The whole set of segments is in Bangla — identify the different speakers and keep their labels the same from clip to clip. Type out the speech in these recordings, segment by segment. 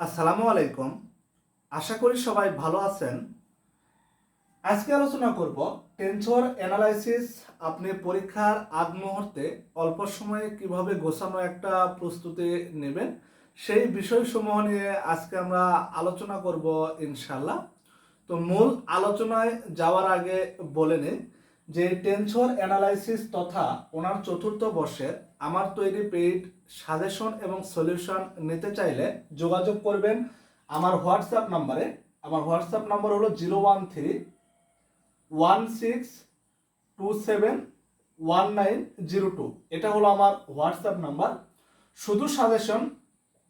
Speaker 1: আসসালামু আলাইকুম। আশা করি সবাই ভালো আছেন। আজকে আলোচনা করব টেনসর অ্যানালাইসিস আপনি পরীক্ষার আগ মুহূর্তে অল্প সময়ে কীভাবে গোছানো একটা প্রস্তুতি নেবেন সেই বিষয়সমূহ নিয়ে আজকে আমরা আলোচনা করব ইনশাল্লাহ তো মূল আলোচনায় যাওয়ার আগে বলে নিই যে টেনসর অ্যানালাইসিস তথা ওনার চতুর্থ বর্ষের আমার তৈরি পেইড সাজেশন এবং সলিউশন নিতে চাইলে যোগাযোগ করবেন আমার হোয়াটসঅ্যাপ নাম্বারে। আমার হোয়াটসঅ্যাপ নাম্বার হলো zero one three one six two seven one nine zero two. এটা হলো আমার হোয়াটসঅ্যাপ নাম্বার। শুধু সাজেশন,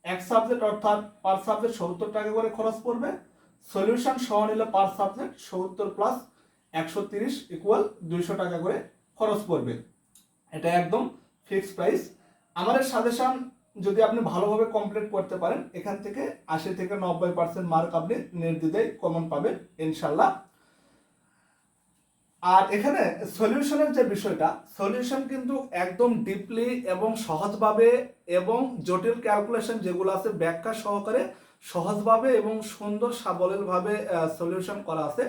Speaker 1: এক সাবজেক্ট অর্থাৎ পার সাবজেক্ট সত্তর টাকা করে খরচ পড়বে। সলিউশন সহ নিলে পার সাবজেক্ট সত্তর প্লাস একশো তিরিশ ইকুয়াল দুইশো টাকা করে খরচ পড়বে। এটা একদম ফিক্সড প্রাইস আমাদের সাজেশন যদি আপনি ভালোভাবে কমপ্লিট করতে পারেন, এখান থেকে আশি থেকে নব্বই পার্সেন্ট মার্ক আপনি নির্দ্বিধায় কমন পাবেন, ইনশাল্লাহ। আর এখানে সলিউশনের যে বিষয়টা সলিউশন কিন্তু একদম ডিপলি এবং সহজভাবে এবং জটিল ক্যালকুলেশন যেগুলো আছে, ব্যাখ্যা সহকারে সহজভাবে এবং সুন্দর সাবলীলভাবে সলিউশন করা আছে।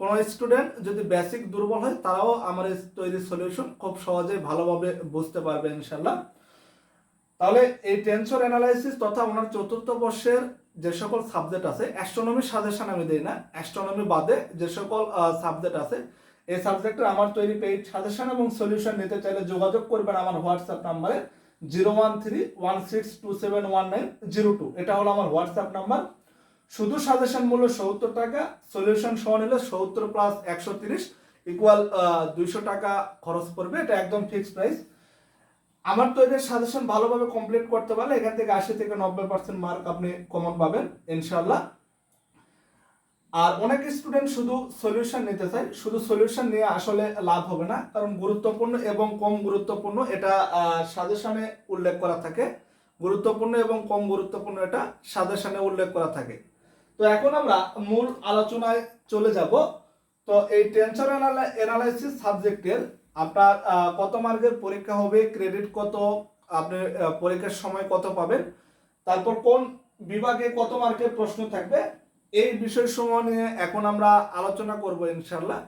Speaker 1: কোনো স্টুডেন্ট যদি বেসিক দুর্বল হয়, তারাও আমার তৈরি সলিউশন খুব সহজেই ভালোভাবে বুঝতে পারবে ইনশাল্লাহ তাহলে এই টেনসর অ্যানালাইসিস তথা ওনার চতুর্থ বর্ষের যে সকল সাবজেক্ট আছে অ্যাস্ট্রোনমি সাজেশন আমি দিই না অ্যাস্ট্রোনমি বাদে যে সকল সাবজেক্ট আছে, এই সাবজেক্টের আমার তৈরি পেইড সাজেশন এবং সলিউশন নিতে চাইলে যোগাযোগ করবেন আমার হোয়াটসঅ্যাপ নাম্বারে zero one three one six two seven one nine zero two এটা হলো আমার হোয়াটসঅ্যাপ নাম্বার শুধু সাজেশন মূল্য সত্তর টাকা সলিউশন সহ নিলে সত্তর প্লাস একশো তিরিশ ইকুয়াল দুইশো টাকা খরচ পড়বে। এটা একদম ফিক্সড প্রাইস আমার তো এদের সাজেশন ভালোভাবে কমপ্লিট করতে পারলে এখান থেকে আশি থেকে নব্বই পার্সেন্ট মার্ক আপনি কমন পাবেন ইনশাল্লাহ আর অনেক স্টুডেন্ট শুধু সলিউশন নিতে চায়। শুধু সলিউশন নিয়ে আসলে লাভ হবে না, কারণ গুরুত্বপূর্ণ এবং কম গুরুত্বপূর্ণ এটা সাজেশনে উল্লেখ করা থাকে। গুরুত্বপূর্ণ এবং কম গুরুত্বপূর্ণ এটা সাজেশনে উল্লেখ করা থাকে। তো এখন আমরা মূল আলোচনায় চলে যাব। তো এই টেনশন অ্যানালাইসিস সাবজেক্টের আপনার কত মার্কের পরীক্ষা হবে ক্রেডিট কত আপনি পরীক্ষার সময় কত পাবেন, তারপর কোন বিভাগে কত মার্কের প্রশ্ন থাকবে, এই বিষয় বিষয়সমূহ নিয়ে এখন আমরা আলোচনা করব ইনশাল্লাহ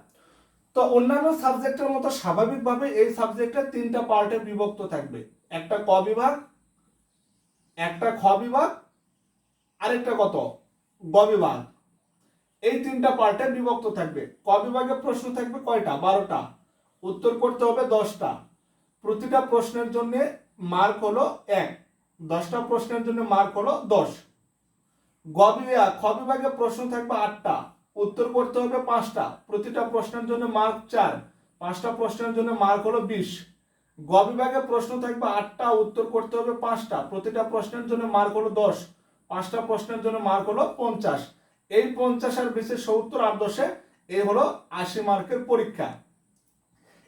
Speaker 1: তো অন্যান্য সাবজেক্টের মতো স্বাভাবিকভাবে এই সাবজেক্টে তিনটা পার্টে বিভক্ত থাকবে। একটা ক বিভাগ, একটা খ বিভাগ, আরেকটা কত? গ বিভাগ এই তিনটা পার্টে বিভক্ত থাকবে। ক বিভাগে প্রশ্ন থাকবে কয়টা? বারোটা। উত্তর করতে হবে দশটা। প্রতিটা প্রশ্নের জন্য মার্ক হলো এক। দশটা প্রশ্নের জন্য মার্ক হলো দশ। গ বিভাগ খ বিভাগে প্রশ্ন থাকবে আটটা। উত্তর করতে হবে পাঁচটা। প্রতিটা প্রশ্নের জন্য মার্ক চার। পাঁচটা প্রশ্নের জন্য মার্ক হলো বিশ। গ বিভাগে প্রশ্ন থাকবে আটটা। উত্তর করতে হবে পাঁচটা। প্রতিটা প্রশ্নের জন্য মার্ক হলো দশ। পাঁচটা প্রশ্নের জন্য মার্ক হলো পঞ্চাশ। এই পঞ্চাশ আর সত্তর আর দশে এই হলো আশি মার্কের পরীক্ষা।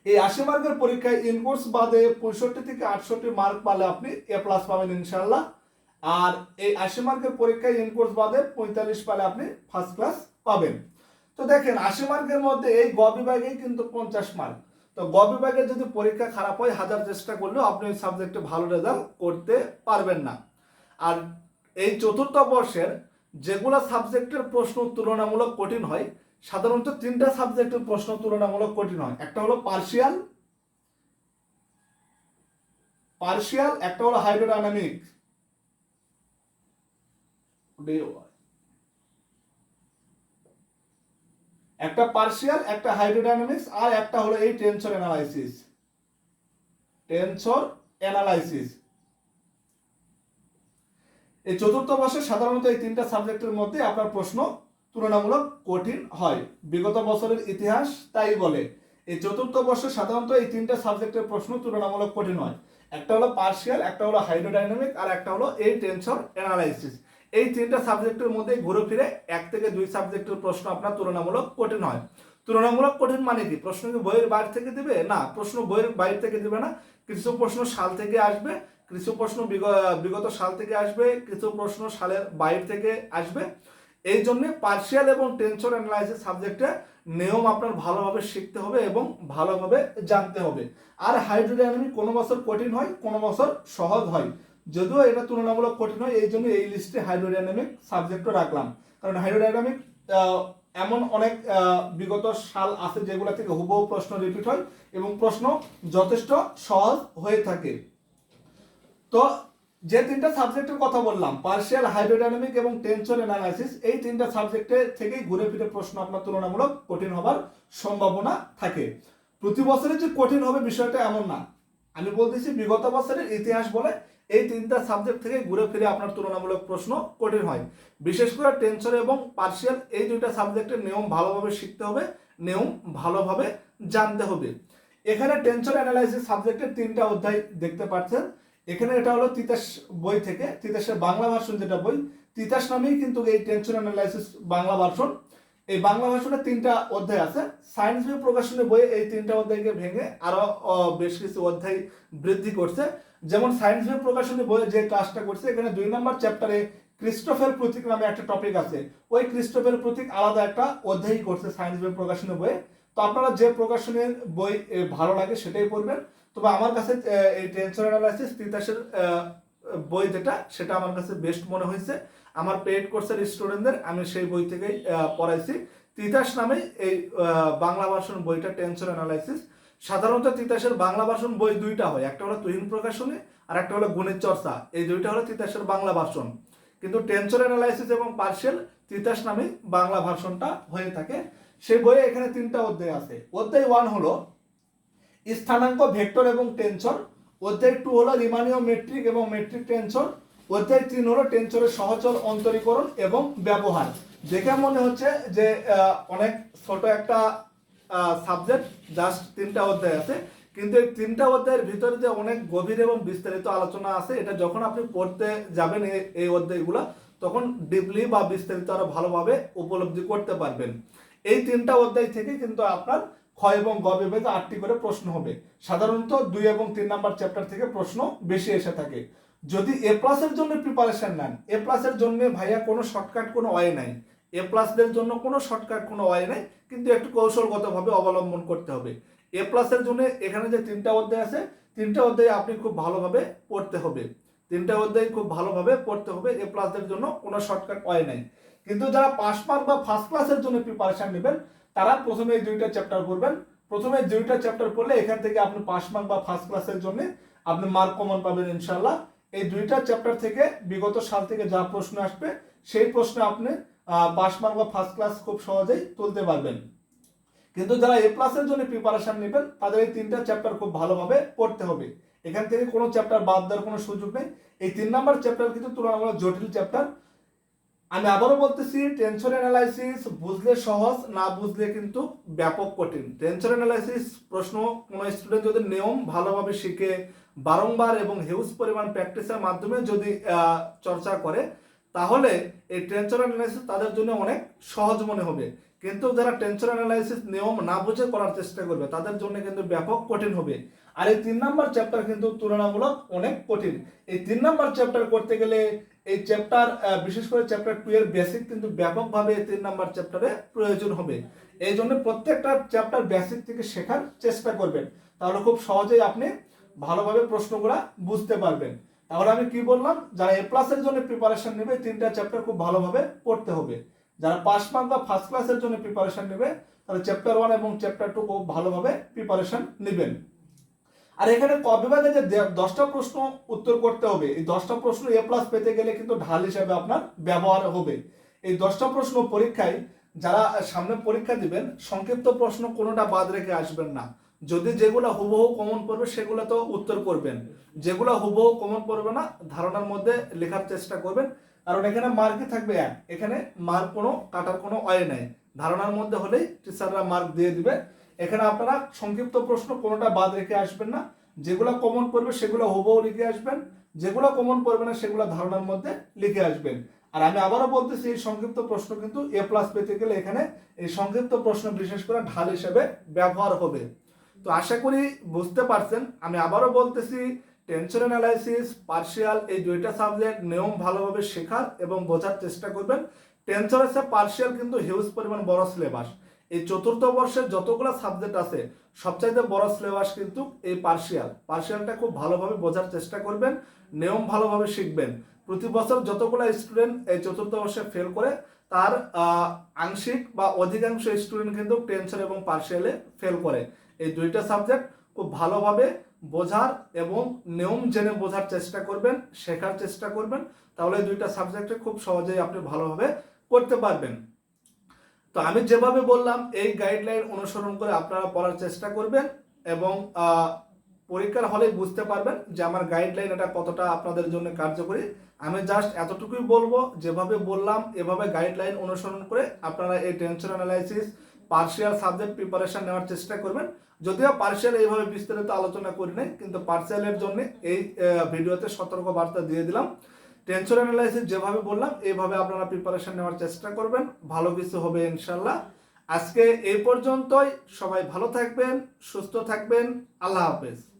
Speaker 1: এই আশি মার্কের পরীক্ষায় ইনকোর্স বাদে পঁয়ষট্টি থেকে আটষট্টি মার্ক পালে আপনি এ প্লাস পাবেন ইনশাল্লাহ আর এই আশি মার্কের পরীক্ষায় ইনকোর্স বাদে পঁয়তাল্লিশ পালে আপনি ফার্স্ট ক্লাস পাবেন। তো দেখেন, আশি মার্কের মধ্যে এই গ বিভাগেই কিন্তু পঞ্চাশ মার্ক তো গ বিভাগে যদি পরীক্ষা খারাপ হয়, হাজার চেষ্টা করলেও আপনি ওই সাবজেক্টে ভালো রেজাল্ট করতে পারবেন না। আর এই চতুর্থ বর্ষের যেগুলো সাবজেক্টের প্রশ্ন তুলনামূলক কঠিন হয়, সাধারণত তিনটা সাবজেক্টের প্রশ্ন তুলনামূলক কঠিন হয়। একটা হলো পার্সিয়াল পার্সিয়াল একটা হলো হাইড্রোডাইনামিক একটা পার্সিয়াল একটা হাইড্রোডাইনামিক্স আর একটা হলো এই টেনসর অ্যানালাইসিস টেনসর অ্যানালাইসিস এই চতুর্থ বর্ষে সাধারণত এই তিনটা সাবজেক্টের মধ্যে আপনার প্রশ্ন তুলনামূলক কঠিন হয়। বিগত বছরের ইতিহাস তাই বলে। এই চতুর্থ বর্ষে সাধারণত এই তিনটা সাবজেক্টের প্রশ্ন তুলনামূলক কঠিন হয়। একটা হলো পার্সিয়াল একটা হলো হাইড্রোডাইনামিক আর একটা হলো এই টেনশন অ্যানালাইসিস এই তিনটা সাবজেক্টের মধ্যে ঘুরে ফিরে এক থেকে দুই সাবজেক্টের প্রশ্ন আপনার তুলনামূলক কঠিন হয়। তুলনামূলক কঠিন মানে কি? প্রশ্ন কি বইয়ের বাইরে থেকে দিবে? না, প্রশ্ন বইয়ের বাইরে থেকে দিবে না। কিছু প্রশ্ন সাল থেকে আসবে। কিছু প্রশ্ন বিগত সাল থেকে আসবে কিছু প্রশ্ন সালের বাইরে থেকে আসবে। এই জন্য পার্সিয়াল এবং টেনশন অ্যানালাইসিস সাবজেক্টে নিয়ম আপনার ভালোভাবে শিখতে হবে এবং ভালোভাবে জানতে হবে। আর হাইড্রোডাইনামিক কোনো বছর কঠিন হয়, কোনো বছর সহজ হয়। যদিও এটা তুলনামূলক কঠিন হয়, এই জন্য এই লিস্টে হাইড্রোডাইনামিক সাবজেক্টও রাখলাম। কারণ হাইড্রোডাইনামিক এমন অনেক বিগত সাল আছে যেগুলো থেকে হুবহু প্রশ্ন রিপিট হয় এবং প্রশ্ন যথেষ্ট সহজ হয়ে থাকে। তো যে তিনটা সাবজেক্টের কথা বললাম পার্শিয়াল হাইড্রোডাইনামিক এবং টেনশন অ্যানালাইসিস এই তিনটা সাবজেক্টে থেকেই ঘুরে ফিরে প্রশ্ন আপনার তুলনামূলক কঠিন হবার সম্ভাবনা থাকে। প্রতি বছরে যে কঠিন হবে বিষয়টা এমন না। আমি বলতেছি, বিগত বছরের ইতিহাস বলে এই তিনটা সাবজেক্ট থেকে ঘুরে ফিরে আপনার তুলনামূলক প্রশ্ন কঠিন হয়। বিশেষ করে টেনশন এবং পার্শিয়াল এই দুইটা সাবজেক্টের নিয়ম ভালোভাবে শিখতে হবে, নিয়ম ভালোভাবে জানতে হবে। এখানে টেনশন অ্যানালাইসিস সাবজেক্টের তিনটা অধ্যায় দেখতে পাচ্ছেন। এখানে এটা হলো তিতাস বই থেকে, তিতাসের বাংলা ভার্সন যেটা বই, তিতাস নামেই কিন্তু এই টেনশন অ্যানালাইসিস বাংলা ভার্সন এই বাংলা ভার্সনে তিনটা অধ্যায় আছে। সায়েন্স বই প্রকাশনের বই এই তিনটা অধ্যায়কে ভেঙে আরও বেশ কিছু অধ্যায় বৃদ্ধি করছে। যেমন সায়েন্স বই প্রকাশনী বইয়ে যে ক্লাসটা করছে, এখানে দুই নম্বর চ্যাপ্টারে ক্রিস্টোফের প্রতীক নামে একটা টপিক আছে। ওই ক্রিস্টোফের প্রতীক আলাদা একটা অধ্যায় করছে সায়েন্স বই প্রকাশনী বইয়ে। তো আপনারা যে প্রকাশনের বই ভালো লাগে সেটাই পড়বেন। তবে আমার কাছে এই টেনশন অ্যানালাইসিস তিতাসের বই যেটা, সেটা আমার কাছে বেস্ট মনে হয়েছে। আমার পেড কোর্সের স্টুডেন্টদের, আমি সেই বই থেকেই পড়াইছি। তিতাস নামে এই বাংলা ভাষণ বইটা, টেনশন অ্যানালাইসিস। সাধারণত তিতাসের বাংলা ভাষণ বই দুইটা হয়। একটা হলো তুহিন প্রকাশনী, আর একটা হলো গুণের চর্চা। এই দুইটা হলো তিতাসের বাংলা ভাষণ কিন্তু টেনশন অ্যানালাইসিস এবং পার্সেল তিতাস নামে বাংলা ভাষণটা হয়ে থাকে। সেই বইয়ে এখানে তিনটা অধ্যায় আছে। অধ্যায় ওয়ান হলো স্থানাঙ্ক, ভেক্টর এবং টেনশন। অধ্যায় টু হলো রিমানীয় মেট্রিক এবং মেট্রিক টেনশন অধ্যায় তিন হলো টেনশনের সহচর অন্তরীকরণ এবং ব্যবহার। দেখে মনে হচ্ছে যে অনেক ছোট একটা সাবজেক্ট জাস্ট তিনটা অধ্যায় আছে। কিন্তু এই তিনটা অধ্যায়ের ভিতরে যে অনেক গভীর এবং বিস্তারিত আলোচনা আছে, এটা যখন আপনি পড়তে যাবেন এই অধ্যায়গুলো, তখন ডিপলি বা বিস্তারিত আরও ভালোভাবে উপলব্ধি করতে পারবেন। এই তিনটা অধ্যায় থেকে কিন্তু আপনার ক্ষয় এবং গ আটটি করে প্রশ্ন হবে। সাধারণত দুই এবং তিন নাম্বার চ্যাপ্টার থেকে প্রশ্ন বেশি এসে থাকে। যদি এ প্লাসের জন্য প্রিপারেশন নেন এ প্লাসের জন্য ভাইয়া কোনো শর্টকাট কোনো ওয়ে নাই। এ প্লাসদের জন্য কোনো শর্টকাট কোনো ওয়ে নাই, কিন্তু একটু কৌশলগতভাবে অবলম্বন করতে হবে। এ প্লাসের জন্য এখানে যে তিনটা অধ্যায় আছে, তিনটা অধ্যায় আপনি খুব ভালোভাবে পড়তে হবে। তিনটা অধ্যায় খুব ভালোভাবে পড়তে হবে এ প্লাসদের জন্য কোনো শর্টকাট ওয়ে নাই। কিন্তু যারা পাস মার্ক বা ফার্স্ট ক্লাসের জন্য প্রিপারেশন নেবেন, তারা প্রথমে এই দুইটা চ্যাপ্টার পড়বেন। প্রথমে দুইটা চ্যাপ্টার পড়লে এখান থেকে আপনি পাস মার্ক বা ফার্স্ট ক্লাসের জন্য আপনি মার্ক কমন পাবেন ইনশাল্লাহ এই দুইটা চ্যাপ্টার থেকে বিগত সাল থেকে যা প্রশ্ন আসবে, সেই প্রশ্নে আপনি পাস মার্ক বা ফার্স্ট ক্লাস খুব সহজেই তুলতে পারবেন। কিন্তু যারা এ প্লাসের জন্য প্রিপারেশন নেবেন, তাদের এই তিনটা চ্যাপ্টার খুব ভালোভাবে পড়তে হবে। এখান থেকে কোনো চ্যাপ্টার বাদ দেওয়ার কোনো সুযোগ নেই। এই তিন নাম্বার চ্যাপ্টার কিন্তু তুলনামূলক জটিল চ্যাপ্টার আমি আবারও বলতেছি টেনশন অ্যানালাইসিস বুঝলে সহজ, না বুঝলে কিন্তু ব্যাপক কঠিন। টেনশন অ্যানালাইসিস প্রশ্ন, কোনো স্টুডেন্ট যদি নিয়ম ভালোভাবে শিখে, বারংবার এবং হিউজ পরিমাণ প্র্যাকটিসের মাধ্যমে যদি চর্চা করে, তাহলে এই টেনশন অ্যানালাইসিস তাদের জন্য অনেক সহজ মনে হবে। কিন্তু যারা টেনশন অ্যানালাইসিস নিয়ম না বুঝে করার চেষ্টা করবে, তাদের জন্য কিন্তু ব্যাপক কঠিন হবে। আর এই তিন নাম্বার চ্যাপ্টার কিন্তু তুলনামূলক অনেক কঠিন। এই তিন নাম্বার চ্যাপ্টার করতে গেলে এই চ্যাপ্টার বিশেষ করে চ্যাপ্টার টু এর বেসিক কিন্তু ব্যাপকভাবে তিন নাম্বার চ্যাপ্টারে প্রয়োজন হবে। এই জন্য প্রত্যেকটা চ্যাপ্টার বেসিক থেকে শেখার চেষ্টা করবেন। তাহলে খুব সহজেই আপনি ভালোভাবে প্রশ্নগুলো বুঝতে পারবেন। তাহলে আমি কি বললাম? যারা এ প্লাসের জন্য প্রিপারেশন নেবে, তিনটা চ্যাপ্টার খুব ভালোভাবে পড়তে হবে। যারা পাস মার্ক বা ফার্স্ট ক্লাসের জন্য প্রিপারেশন নেবে, তাহলে চ্যাপ্টার ওয়ান এবং চ্যাপ্টার টু খুব ভালোভাবে প্রিপারেশন নেবেন। আর এখানে ক বিভাগে যে দশটা প্রশ্ন উত্তর করতে হবে। এই দশটা প্রশ্ন এ প্লাস পেতে গেলে কিন্তু ঢাল হিসাবে আপনার ব্যবহার হবে। এই দশটা প্রশ্ন পরীক্ষায় যারা সামনে পরীক্ষা দিবেন, সংক্ষিপ্ত প্রশ্ন কোনোটা বাদ রেখে আসবেন না। যদি যেগুলো হুবহু কমন পড়বে, সেগুলো তো উত্তর করবেন। যেগুলো হুবহু কমন পড়বে না, ধারণার মধ্যে লেখার চেষ্টা করবেন। কারণ এখানে মার্কই থাকবে এক। এখানে মার্ক কোনো, কাটার কোনো অয় নাই। ধারণার মধ্যে হলেই টিচাররা মার্ক দিয়ে দিবে। এখানে আপনারা সংক্ষিপ্ত প্রশ্ন কোনোটা বাদ রেখে আসবেন না। যেগুলো কমন পড়বে সেগুলো হুবহু লিখে আসবেন। যেগুলো কমন পড়বে না সেগুলো ধারণার মধ্যে লিখে আসবেন। আর আমি আবারও বলতেছি, এই সংক্ষিপ্ত প্রশ্ন কিন্তু এ প্লাস পেতে গেলে এখানে এই সংক্ষিপ্ত প্রশ্ন বিশেষ করে ঢাল হিসেবে ব্যবহার হবে। তো আশা করি বুঝতে পারছেন, আমি আবারও বলতেছি টেনশন অ্যানালাইসিস পার্শিয়াল এই দুইটা সাবজেক্ট নিয়ম ভালোভাবে শেখার এবং বোঝার চেষ্টা করবেন। টেনশন আছে পার্শিয়াল কিন্তু হিউজ পরিমাণ বড় সিলেবাস এই চতুর্থ বর্ষের যতগুলো সাবজেক্ট আছে, সবচাইতে বড় সিলেবাস কিন্তু এই পার্সিয়াল পার্সিয়ালটা খুব ভালোভাবে বোঝার চেষ্টা করবেন, নিয়ম ভালোভাবে শিখবেন। প্রতি বছর যতগুলো স্টুডেন্ট এই চতুর্থ বর্ষে ফেল করে, তার আংশিক বা অধিকাংশ স্টুডেন্ট কিন্তু টেনশন এবং পার্সিয়ালে ফেল করে। এই দুইটা সাবজেক্ট খুব ভালোভাবে বোঝার এবং নিয়ম জেনে বোঝার চেষ্টা করবেন, শেখার চেষ্টা করবেন। তাহলে দুইটা সাবজেক্টে খুব সহজেই আপনি ভালোভাবে করতে পারবেন। তো আমি যেভাবে বললাম, এই গাইডলাইন অনুসরণ করে আপনারা পড়ার চেষ্টা করবেন এবং পরীক্ষার হলে বুঝতে পারবেন যে আমার গাইডলাইন এটা কতটা আপনাদের জন্য কার্যকরী। আমি জাস্ট এতটুকুই বলব, যেভাবে বললাম, এভাবে গাইডলাইন অনুসরণ করে আপনারা এই tension analysis partial subject preparation নেওয়ার চেষ্টা করবেন। যদিও পার্সিয়াল এইভাবে বিস্তারিত আলোচনা করি নাই কিন্তু পার্সিয়ালের জন্য এই ভিডিওতে সতর্ক বার্তা দিয়ে দিলাম। টেনশন অ্যানালাইসিস যেভাবে বললাম এইভাবে আপনারা প্রিপারেশন নেওয়ার চেষ্টা করবেন। ভালো কিছু হবে ইনশাল্লাহ আজকে এই পর্যন্তই। সবাই ভালো থাকবেন, সুস্থ থাকবেন। আল্লাহ হাফেজ।